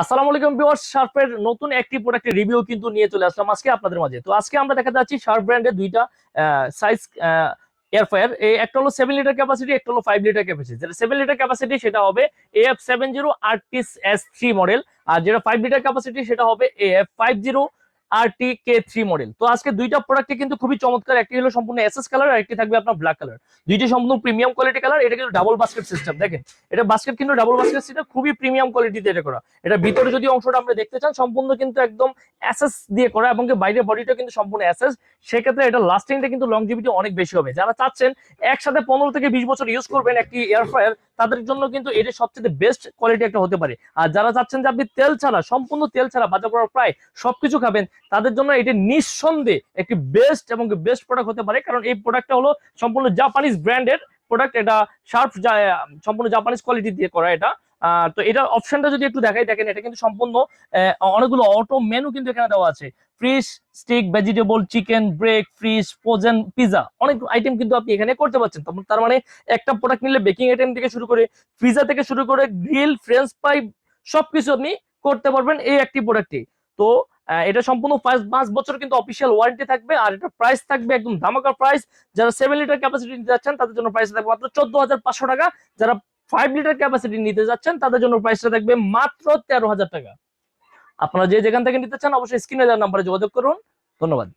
আসসালামু আলাইকুম ভিউয়ার্স, শার্পের নতুন একটি প্রোডাক্টের রিভিউ কিন্তু নিয়ে চলে আসলাম আজকে আপনাদের মাঝে। তো আজকে আমরা দেখা যাচ্ছি শার্প ব্র্যান্ডের দুইটা সাইজ এয়ার ফায়ার একটা হলো সেভেন লিটার ক্যাপাসিটি একটা হলো ফাইভ লিটার ক্যাপাসিটি যেটা সেভেন লিটার ক্যাপাসিটি সেটা হবে এ এফ সেভেন জিরো আর্টিস এস থ্রি মডেল আর যেটা ফাইভ লিটার ক্যাপাসিটি সেটা হবে A F five zero R T K three model তো আজকে দুইটা প্রোডাক্টে কিন্তু খুবই চমৎকার। একটি হলো সম্পূর্ণ এসএস কালার আর একটি থাকবে আপনার ব্ল্যাক কালার দুইটি সম্পূর্ণ প্রিমিয়াম কোয়ালিটি কালার এটা কিন্তু ডাবল বাস্কেট সিস্টেম দেখেন। এটা বাস্কেট কিন্তু ডাবল বাস্কেট সিস্টেম খুবই প্রিমিয়াম কোয়ালিটিতে এটা করা। এটা ভিতরে যদি অংশটা আপনি দেখতে চান, সম্পূর্ণ কিন্তু একদম এসএস দিয়ে করা এবং বাইরের বডিটা কিন্তু সম্পূর্ণ এসএস সেক্ষেত্রে এটা লাস্টিংটা কিন্তু লংজিভিটি অনেক বেশি হবে। যারা চাচ্ছেন একসাথে পনেরো থেকে বিশ বছর ইউজ করবেন একটি এয়ার ফ্রায়ার তাদের জন্য কিন্তু এটা সবচেয়ে বেস্ট কোয়ালিটি একটা হতে পারে। আর যারা চাচ্ছেন যে আপনি তেল ছাড়া, সম্পূর্ণ তেল ছাড়া বাজার প্রায় সবকিছু খাবেন তাদের জন্য এটি নিঃসন্দেহে একটি বেস্ট এবং বেস্ট প্রোডাক্ট হতে পারে। কারণ এই প্রোডাক্টটা হলো সম্পূর্ণ জাপানিজ ব্র্যান্ডের প্রোডাক্ট এটা শার্প সম্পূর্ণ জাপানিজ কোয়ালিটি দিয়ে করা এটা। তো এটার অপশনটা যদি একটু দেখাই, দেখেন, এটা কিন্তু সম্পূর্ণ অনেকগুলো অটো মেনু কিন্তু এখানে দেওয়া আছে। Fish stick vegetable chicken break fridge frozen pizza অনেক আইটেম কিন্তু আপনি এখানে করতে পারছেন। তখন তার মানে একটা প্রোডাক্ট নিলে বেকিং আইটেম থেকে শুরু করে পিজা থেকে শুরু করে গ্রিল ফ্রেঞ্চ ফ্রাই সবকিছু আপনি করতে পারবেন এই একটি প্রোডাক্টে তো এটা সম্পূর্ণ পাঁচ বছর কিন্তু অফিসিয়াল ওয়ারেন্টি থাকবে, আর এটা প্রাইস থাকবে একদম ধামাকা প্রাইস যারা সেভেন লিটার ক্যাপাসিটি নিতে যাচ্ছেন, তাদের জন্য প্রাইস থাকবে মাত্র চোদ্দ হাজার পাঁচশো টাকা। যারা ফাইভ লিটার ক্যাপাসিটি নিতে যাচ্ছেন, তাদের জন্য প্রাইসটা থাকবে মাত্র তেরো হাজার টাকা। আপনারা যে যেখান থেকে নিতে চান, অবশ্যই স্ক্রিনে দেওয়ার নাম্বারে যোগাযোগ করুন। ধন্যবাদ।